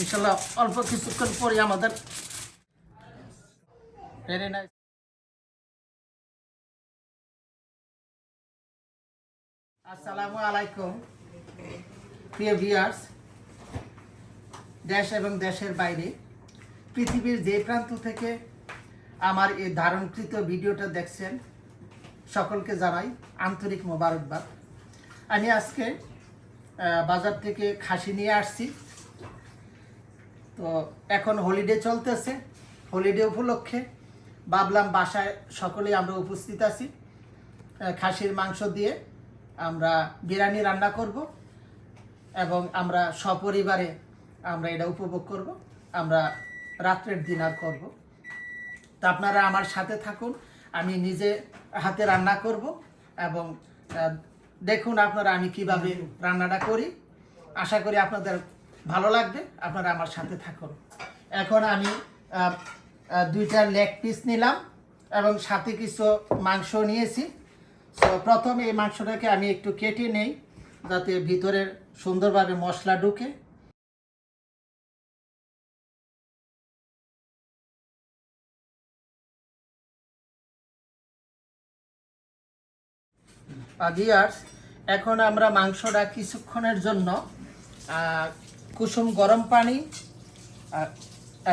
ইনশাল্লাহ অল্প কিছুক্ষণ পরে আমাদের আসসালামু আলাইকুম, প্রিয় দেশ এবং দেশের বাইরে। পৃথিবীর যে প্রান্ত থেকে আমার এই ধারণকৃত ভিডিওটা দেখছেন, সকলকে জানাই আন্তরিক মোবারকবাদ। আমি আজকে বাজার থেকে খাসি নিয়ে আসছি। তো এখন হলিডে চলতেছে হলিডে উপলক্ষে। ভাবলাম বাসায় সকলেই আমরা উপস্থিত আছি। খাসির মাংস দিয়ে আমরা বিরিয়ানি রান্না করব এবং আমরা সপরিবারে আমরা এটা উপভোগ করব। আমরা রাত্রের ডিনার করব। তো আপনারা আমার সাথে থাকুন আমি নিজে হাতে রান্না করব এবং দেখুন আপনারা আমি কীভাবে রান্নাটা করি। আশা করি আপনাদের ভালো লাগবে, আপনারা আমার সাথে থাকুন। এখন আমি দুইটা লেগ পিস নিলাম এবং সাথে কিছু মাংস নিয়েছি। তো প্রথমে এই মাংসটাকে আমি একটু কেটে নেই, যাতে ভিতরের সুন্দরভাবে মশলা ঢুকে। ভিয়ার্স এখন আমরা মাংসটা কিছুক্ষণের জন্য কুসুম গরম পানি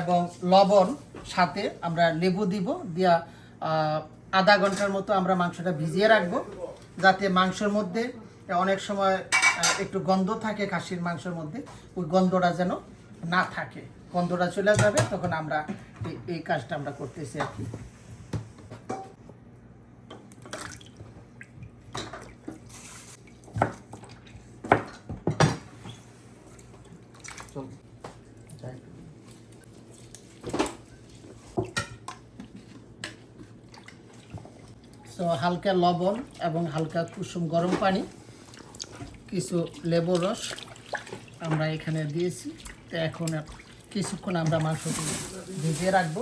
এবং লবণ সাথে আমরা লেবু দিব, দিয়া আধা ঘণ্টার মতো আমরা মাংসটা ভিজিয়ে রাখব, যাতে মাংসের মধ্যে অনেক সময় একটু গন্ধ থাকে খাসির মাংসের মধ্যে, ওই গন্ধটা যেন না থাকে। গন্ধটা চলে যাবে, তখন আমরা এই কাজটা আমরা করতেছি আর কি। হালকা লবণ এবং হালকা কুসুম গরম পানি, কিছু লেবু রস আমরা এখানে দিয়েছি। তো এখন কিছুক্ষণ আমরা মাংসটি ভিজিয়ে রাখব।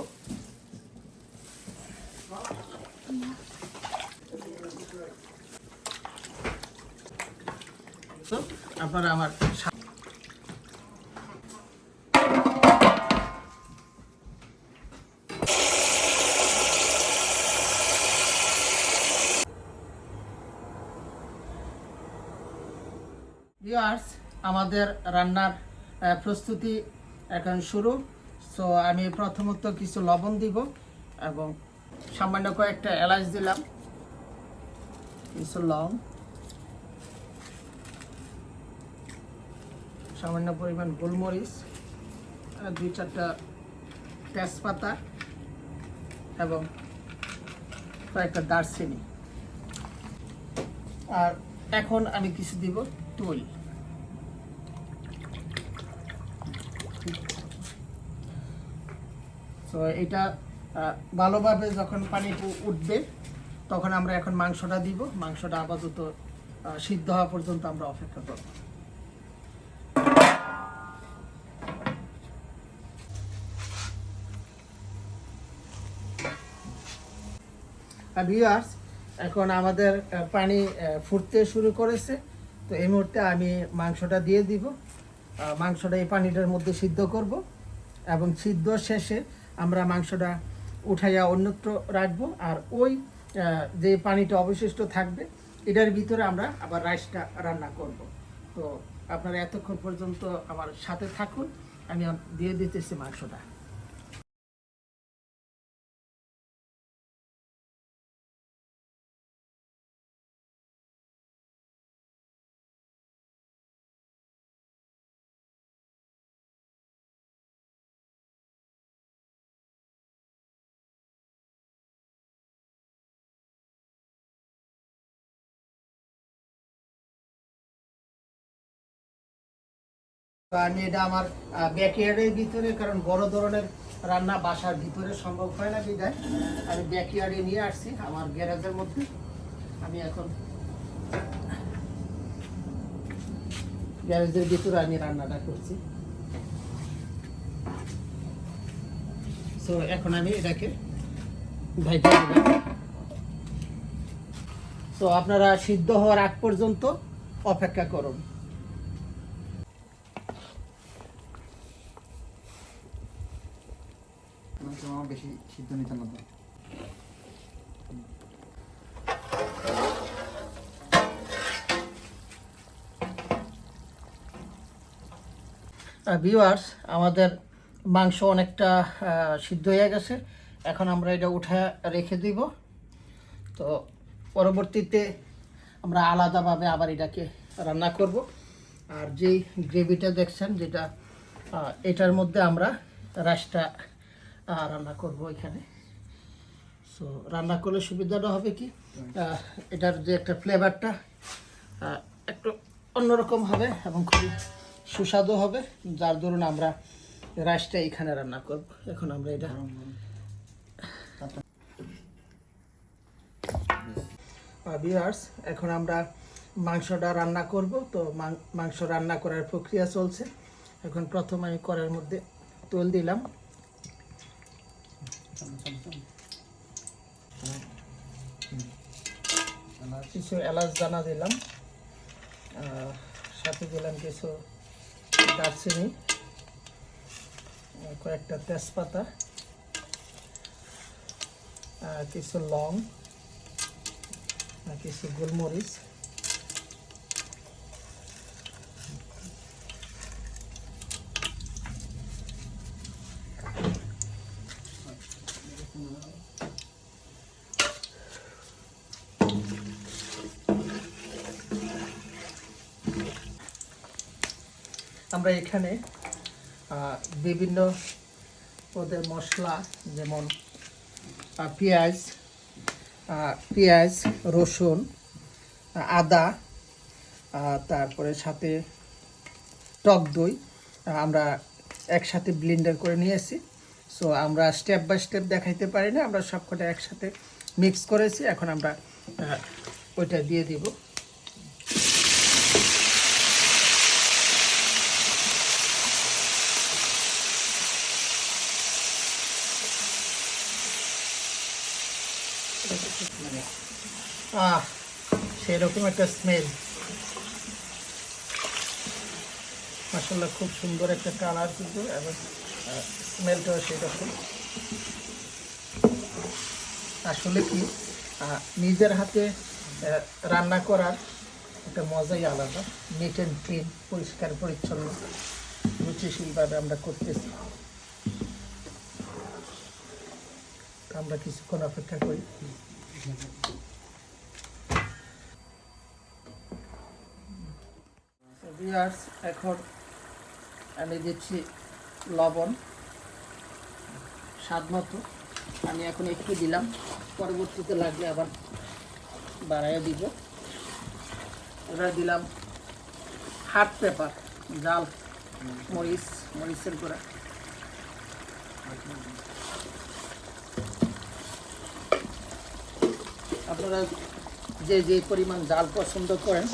আপনারা আমার সা- ভিউয়ার্স আমাদের রান্নার প্রস্তুতি এখন শুরু। সো আমি প্রথমত কিছু লবণ দিব এবং সামান্য কয়েকটা এলাচ দিলাম। কিছু লং। সামান্য পরিমাণ গোলমরিচ দুই চারটা তেজপাতা এবং কয়েকটা দারচিনি। আর এখন আমি কিছু দিব তুল। তো এটা ভালোভাবে যখন পানি উঠবে, তখন আমরা এখন মাংসটা দিব। মাংসটা আপাতত সিদ্ধ হওয়া পর্যন্ত আমরা অপেক্ষা করব। ভিউয়ার্স এখন আমাদের পানি ফুটতে শুরু করেছে। তো এই মুহূর্তে আমি মাংসটা দিয়ে দিব। মাংসটা এই পানিটার মধ্যে সিদ্ধ করব এবং সিদ্ধ শেষে আমরা মাংসটা উঠাইয়া অন্যত্র রাখব। আর ওই যে পানিটা অবশিষ্ট থাকবে, এটার ভিতরে আমরা আবার রাইসটা রান্না করব। তো আপনারা এতক্ষণ পর্যন্ত আমার সাথে থাকুন। আমি দিয়ে দিতেছি মাংসটা। এটা আমার ব্যাকইয়ার্ডের ভিতরে, কারণ বড় ধরনের রান্না বাসার ভিতরে সম্ভব হয় না বিদায়। আমি ব্যাকইয়ার্ডে নিয়ে আসছি, আমার গ্যারেজের মধ্যে। আমি এখন গ্যারেজের ভিতরে আমি রান্নাটা করছি। তো এখন আমি এটাকে তো আপনারা সিদ্ধ হওয়ার আগ পর্যন্ত অপেক্ষা করুন বলছিলাম আমার বেশি সিদ্ধ নিতে না তো। ভিউয়ার্স আমাদের মাংস অনেকটা সিদ্ধ হয়ে গেছে। এখন আমরা এটা উঠে রেখে দিব। তো পরবর্তীতে আমরা আলাদাভাবে আবার এটাকে রান্না করব। আর যেই গ্রেভিটা দেখছেন, যেটা এটার মধ্যে আমরা রাইসটা রান্না করব এখানে। সো রান্না করলে সুবিধাটা হবে কি? এটার যে একটা ফ্লেভারটা একটু অন্যরকম হবে এবং খুবই সুস্বাদু হবে। যার দরুন আমরা রাইসটা এখানে রান্না করব। এখন আমরা এটা ভিউয়ার্স এখন আমরা মাংসটা রান্না করব। তো মাংস রান্না করার প্রক্রিয়া চলছে। এখন প্রথম আমি কড়াইয়ের মধ্যে তেল দিলাম। কিছু এলাচ দানা দিলাম। সাথে দিলাম কিছু দারচিনি কয়েকটা তেজপাতা কিছু লং কিছু গোলমরিচ। আমরা এখানে বিভিন্ন ওদের মশলা, যেমন পেঁয়াজ পেঁয়াজ, রসুন আদা তারপরে সাথে টক দই আমরা একসাথে ব্লেন্ডার করে নিয়েছি সো আমরা স্টেপ বাই স্টেপ দেখাইতে পারি না, আমরা সবকটা একসাথে মিক্স করেছি, এখন আমরা ওইটা দিয়ে দিব। আহ, সেরকম একটা স্মেল মাসাল্লাহ খুব সুন্দর একটা কালার কিন্তু, এবং স্মেলটাও সেরকম। আসলে কি নিজের হাতে রান্না করার একটা মজাই আলাদা। নিট অ্যান্ড ক্লিন পরিষ্কার, পরিচ্ছন্ন, রুচিশীলভাবে আমরা করতেছি। আমরা কিছুক্ষণ অপেক্ষা করি। এখন আমি দিচ্ছি লবণ, স্বাদ মতো। আমি এখন একটু দিলাম, পরবর্তীতে লাগলে আবার বাড়াইয়া দিব। এবার দিলাম হাট পেপার জাল, মরিচ, মরিচের গুঁড়া। আপনারা যে যে পরিমাণ জাল পছন্দ করেন,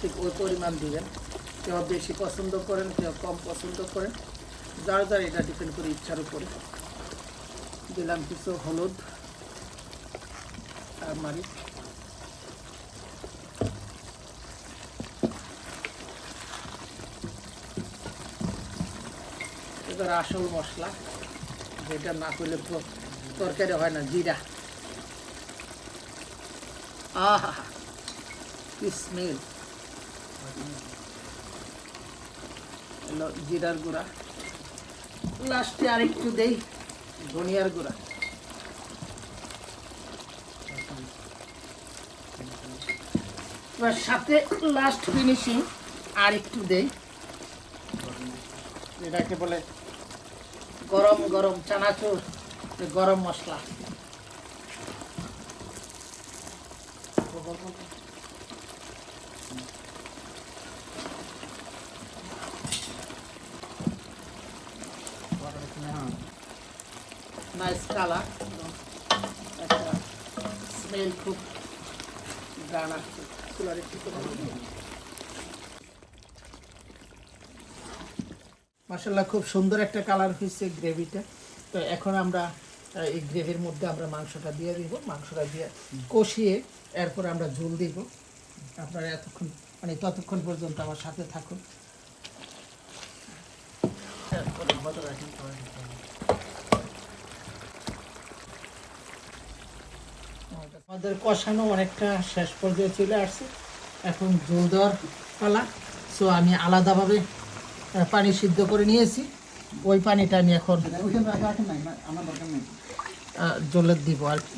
ঠিক ওই পরিমাণ দিবেন। কেউ বেশি পছন্দ করেন, কেউ কম পছন্দ করেন। যার যার এটা ডিপেন্ড করে ইচ্ছার উপরে। দিলাম কিছু হলুদ আর মারি এবার আসল মশলা, যেটা না করলে তরকারি হয় না, জিরা। আহা কি স্মেল এলো জিরার গুঁড়া। লাস্টে আরেকটু দেই, ধনিয়ার গুঁড়া। এবার সাথে লাস্ট ফিনিশিং আর একটু দেই। এটাকে বলে গরম গরম চানাচুর গরম মশলা। কালার একটা স্মেল খুব গান আসছে মাসাল্লাহ খুব সুন্দর একটা কালার হয়েছে গ্রেভিটা তো এখন আমরা এই গ্রেভির মধ্যে আমরা মাংসটা দিয়ে দিব, মাংসটা দিয়ে কষিয়ে এরপর আমরা ঝোল দিব। আপনারা এতক্ষণ মানে ততক্ষণ পর্যন্ত আমার সাথে থাকুন। আমাদের কষানো অনেকটা শেষ পর্যায়ে চলে আসছে। এখন জল দেওয়ার পালা। সো আমি আলাদাভাবে পানি সিদ্ধ করে নিয়েছি। ওই পানিটা আমি এখন জলে দিব আর কি।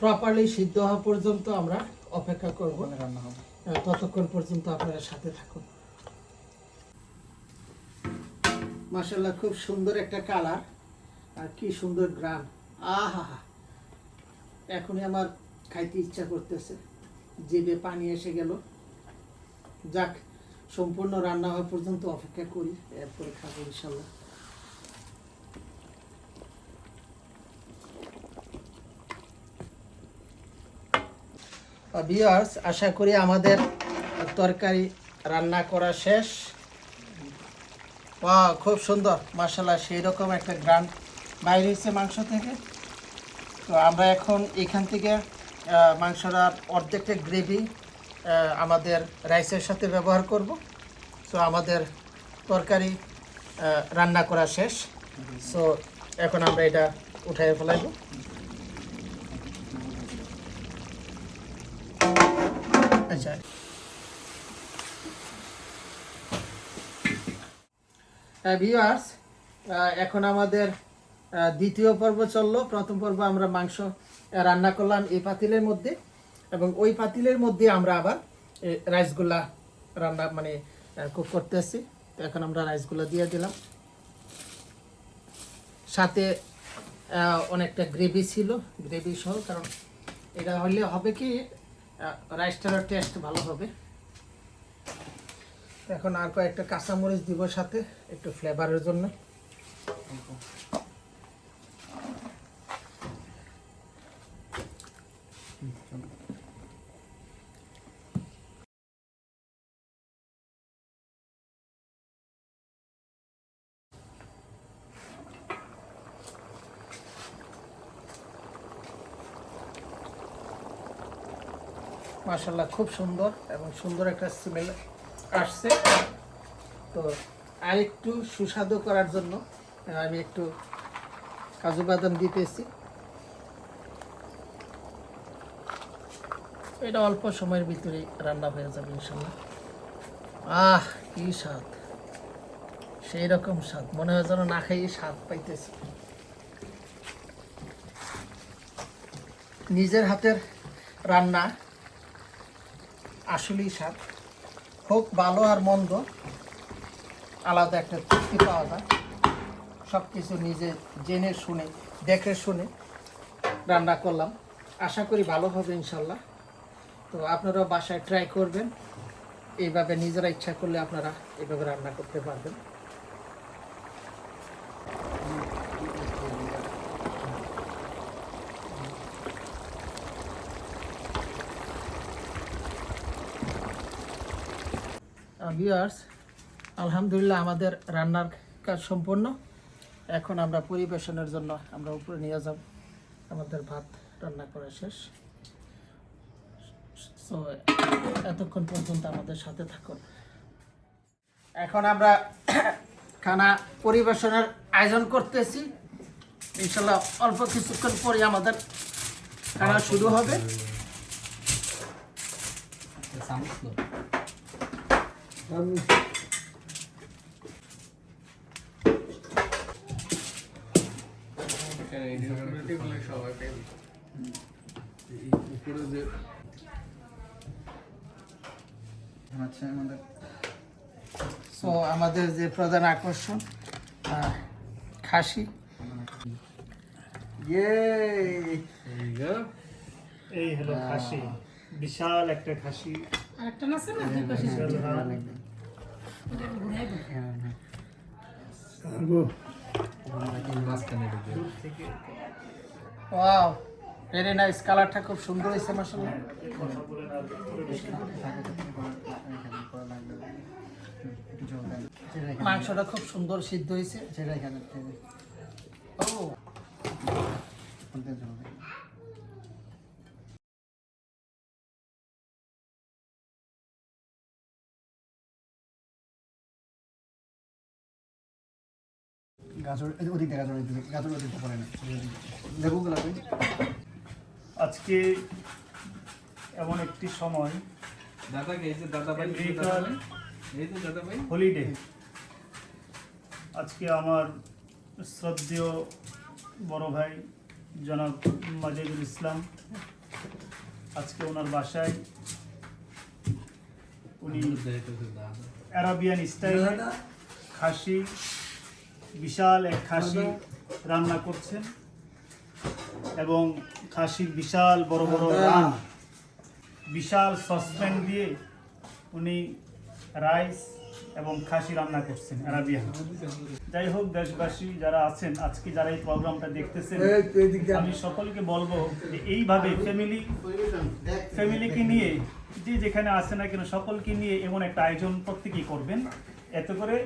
প্রপারলি সিদ্ধ হওয়া পর্যন্ত আমরা অপেক্ষা করব। রান্না হবে। ততক্ষণ পর্যন্ত আপনারা সাথে থাকুন। মাসাল্লাহ খুব সুন্দর একটা কালার আর কি সুন্দর গ্রাম আহা এখনই আমার খাইতে ইচ্ছা করতেছে। জিভে পানি এসে গেল। যাক সম্পূর্ণ রান্না হওয়া পর্যন্ত অপেক্ষা করি এরপরে খাব ইনশাল্লাহ ভিউয়ার্স আশা করি আমাদের তরকারি রান্না করা শেষ। ওয়া খুব সুন্দর। মাসাল্লাহ সেই রকম একটা গ্রান বাইরে হচ্ছে মাংস থেকে। তো আমরা এখন এখান থেকে আহ, মাংসটার অর্ধেকটা গ্রেভি আমাদের রাইসের সাথে ব্যবহার করব। সো আমাদের তরকারি রান্না করা শেষ। সো এখন আমরা এটা উঠাই ফেলাইব। আচ্ছা ভিউয়ার্স এখন আমাদের দ্বিতীয় পর্ব চলল। প্রথম পর্ব আমরা মাংস রান্না করলাম এই পাতিলের মধ্যে এবং ওই পাতিলের মধ্যে আমরা আবার রাইসগুলা রান্না মানে কুক করতেছি তো এখন আমরা রাইসগুলা দিয়ে দিলাম। সাথে অনেকটা গ্রেভি ছিল গ্রেভি সহ, কারণ এটা হলে হবে কি রাইসটার টেস্ট ভালো হবে। এখন আর কয়েকটা কাঁচামরিচ দিব সাথে একটু ফ্লেভারের জন্য। মাশাল্লাহ খুব সুন্দর এবং সুন্দর একটা স্মেল আসছে। তো আর একটু সুস্বাদু করার জন্য, আমি একটু কাজু বাদাম দিতেছি। এটা অল্প সময়ের ভিতরে রান্না হয়ে যাবে ইনশাল্লাহ আহ, কি স্বাদ। সেই রকম স্বাদ, মনে হয় যেন না খাইয়ে স্বাদ পাইতেছি। নিজের হাতের রান্না আসলেই স্বাদ। হোক ভালো আর মন্দ, আলাদা একটা তৃপ্তি পাওয়া যায়। সব কিছু নিজে জেনে শুনে, দেখে শুনে রান্না করলাম। আশা করি ভালো হবে ইনশাল্লাহ। তো আপনারাও বাসায় ট্রাই করবেন। এইভাবে নিজেরা ইচ্ছা করলে আপনারা এভাবে রান্না করতে পারবেন। ভিউয়ার্স আলহামদুলিল্লাহ আমাদের রান্নার কাজ সম্পূর্ণ। এখন আমরা পরিবেশনের জন্য আমরা উপরে নিয়ে যাব। আমাদের ভাত রান্না করা শেষ। সো এতক্ষণ পর্যন্ত আমাদের সাথে থাকুন। এখন আমরা খানা পরিবেশনের আয়োজন করতেছি। ইনশাল্লাহ অল্প কিছুক্ষণ পরে আমাদের খানা শুরু হবে। সো আমাদের যে প্রধান আকর্ষণ আহ, খাসি। এই হলো খাসি। বিশাল একটা খাসি। ওয়াও ভেরি নাইস কালারটা খুব সুন্দর হয়েছে মাসাল্লাহ মাংসটা খুব সুন্দর সিদ্ধ হয়েছে। সেটা এখানে ও। গাজর এই যে ওদিক দিয়ে গাজর গাজর ওদিক পড়ে না লেবুগুলো ওই আজকে এমন একটি সময় দাদা এই যে দাদা ভাই এই যে দাদা ভাই হলিডে আজকে আমার শ্রদ্ধেয় বড় ভাই জনাব মাজেদুল ইসলাম আজকে ওনার বাসায় উনি অ্যারাবিয়ান স্টাইলে খাসি বিশাল এক খাসি রান্না করছেন এবং খাসির বিশাল বড় বড় রান বিশাল সসপ্যান দিয়ে উনি রাইস এবং খাসি রান্না করছেন অ্যারাবিয়ান যাই হোক দেশবাসী যারা আছেন আজকে যারা এই প্রোগ্রামটা দেখতেছেন আমি সকলকে বলব যে এইভাবে ফ্যামিলি ফ্যামিলিকে নিয়ে যে যেখানে আসে না কেন সকলকে নিয়ে এমন একটা আয়োজন প্রত্যেকেই করবেন। এত করে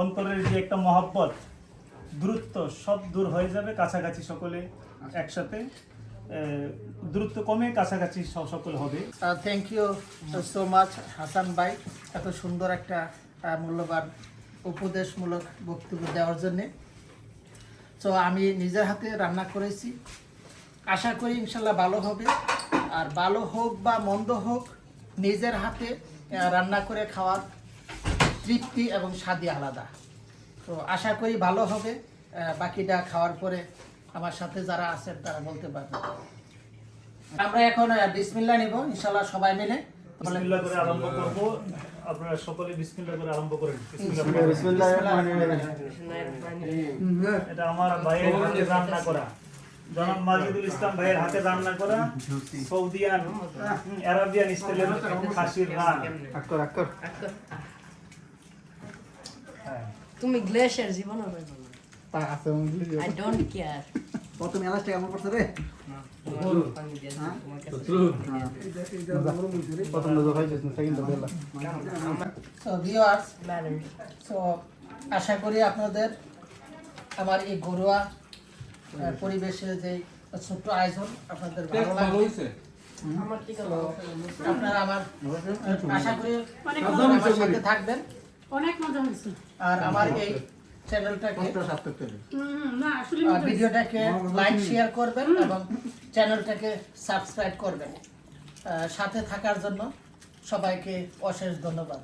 অন্তরের যে একটা মহাব্বত, দূরত্ব সব দূর হয়ে যাবে কাছাকাছি সকলে একসাথে। দূরত্ব কমে কাছাকাছি সকলে হবে। Thank you so much Hasan ভাই এত সুন্দর একটা মূল্যবান উপদেশমূলক বক্তব্য দেওয়ার জন্যে। তো আমি নিজের হাতে রান্না করেছি। আশা করি ইনশাল্লাহ ভালো হবে। আর ভালো হোক বা মন্দ হোক, নিজের হাতে রান্না করে খাওয়ার তৃপ্তি এবং স্বাদই আলাদা। তো আশা করি ভালো হবে। বাকিটা খাওয়ার পরে আমার সাথে যারা আছেন তারা বলতে পারবে আমরা এখন বিসমিল্লা নিব ইনশাল্লাহ সবাই মিলে। বিসমিল্লাহ করে আরম্ভ করব। আপনারা সকলে বিসমিল্লাহ করে আরম্ভ করেন। বিসমিল্লাহ এটা আমার ভাইয়ের হাতে রান্না করা জনাব মাজিদুল ইসলাম ভাইয়ের হাতে রান্না করা সৌদিয়ান আরাবিয়ান স্টাইলের খাসির রান। তুমি গ্লেশিয়ার জীবন হবে তা আছে। আই ডোন্ট কেয়ার কেমন করছে রে? ম্যাডাম সো আশা করি আপনাদের আমার এই ঘরোয়া পরিবেশে যে ছোট্ট আয়োজন আপনাদের ভালো ঠিক আপনারা আমার আশা করি থাকবেন। অনেক মজা হয়েছে আর আমার এই চ্যানেলটাকে সার্থক করে হুম, না আসলে আর ভিডিওটাকে লাইক শেয়ার করবেন এবং চ্যানেলটাকে সাবস্ক্রাইব করবেন। আহ, সাথে থাকার জন্য সবাইকে অশেষ ধন্যবাদ।